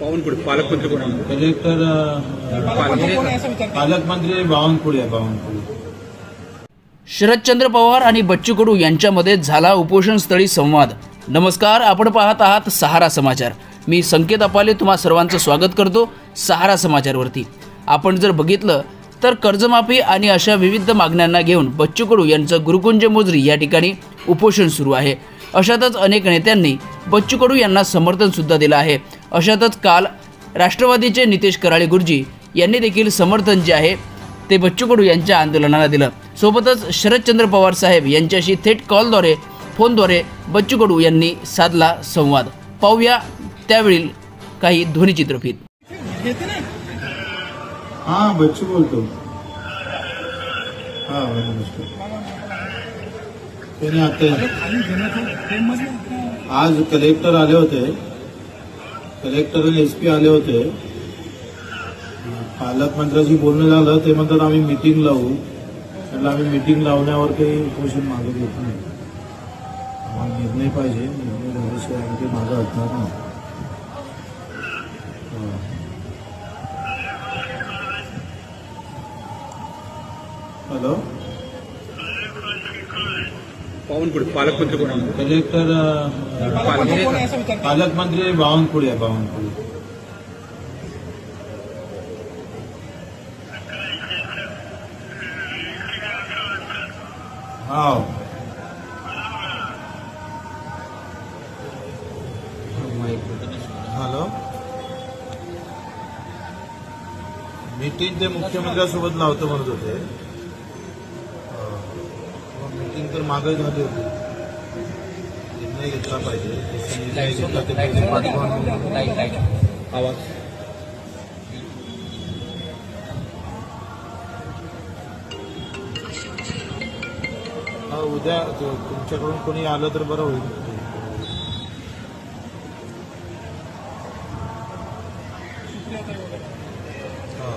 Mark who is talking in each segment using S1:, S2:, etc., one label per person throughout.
S1: बावनकुळे पालकमंत्री कोण आहे?
S2: कलेक्टर अ, पालकमंत्री बावनकुळे आहे बावनकुळे.
S3: शरदचंद्र पवार आणि बच्चू कडू यांच्यामध्ये झाला उपोषणस्थळी संवाद. नमस्कार आपण पाहत आहात सहारा समाचार. मी संकेत अपाले तुम्हा सर्वांचं स्वागत करतो सहारा समाचारवरती. आपण जर बघितलं तर कर्जमाफी आणि अशा विविध मागण्यांना घेऊन बच्चू कडू यांचं गुरुकुंज मोजरी या ठिकाणी उपोषण सुरू आहे. अशातच अनेक नेत्यांनी बच्चू कडू यांना समर्थन सुद्धा दिलं आहे. अशातच काल राष्ट्रवादीचे नितेश कराळे गुरुजी यांनी देखील समर्थन जे आहे ते बच्चू कडू यांच्या आंदोलनाला दिलं. सोबतच शरदचंद्र पवार साहेब यांच्याशी थेट कॉलद्वारे फोनद्वारे बच्चू कडू यांनी साधला संवाद. पाहूया त्यावेळी काही ध्वनिचित्रफीत
S2: हा बच्चू बोलतो. हा त्याने आता आज कलेक्टर आले होते। कलेक्टर आणि एस पी आले होते। पालकमंत्र्याशी बोलणं झालं ते म्हणतात आम्ही मिटिंग लावू. म्हटलं आम्ही मिटिंग लावण्यावर काही उपोषण मागं घेत नाही. आम्हाला निर्णय पाहिजे. निर्णय झाल्याशिवाय आम्ही ते मागं असणार नाही. हॅलो?
S1: बावनकुळे पालकमंत्री कोण आहे?
S2: कलेक्टर अ, पालकमंत्री? बावनकुळे आहे बावनकुळे. हा हॅलो? मीटिंग ते मुख्यमंत्र्यांसोबत लावतो म्हणत होते. मीटिंग तर मागे झाली होती. निर्णय घेतला पाहिजे.
S1: आवाज.
S2: उद्या तुमच्याकडून कोणी आलं तर बरं होईल. हा.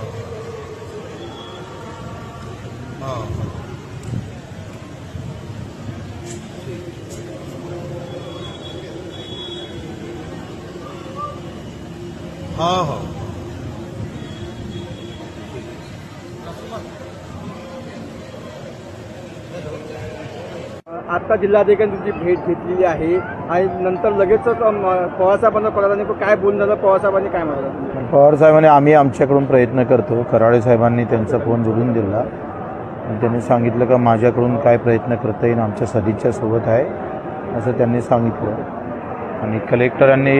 S2: हा, हा. हा.
S4: आता जिल्हाधिकाऱ्यांनी तुमची भेट घेतलेली आहे आणि नंतर लगेचच पवारसाहेबांना पण काय बोलून झालं पवारसाहेबांनी काय म्हणालं?
S5: पवार साहेबांनी आम्ही आमच्याकडून प्रयत्न करतो. कराळे साहेबांनी त्यांचा फोन जोडून दिला. आणि त्यांनी सांगितलं का माझ्याकडून काय प्रयत्न करता येईल आमच्या सदिच्छा सोबत आहे असं त्यांनी सांगितलं. आणि कलेक्टरांनी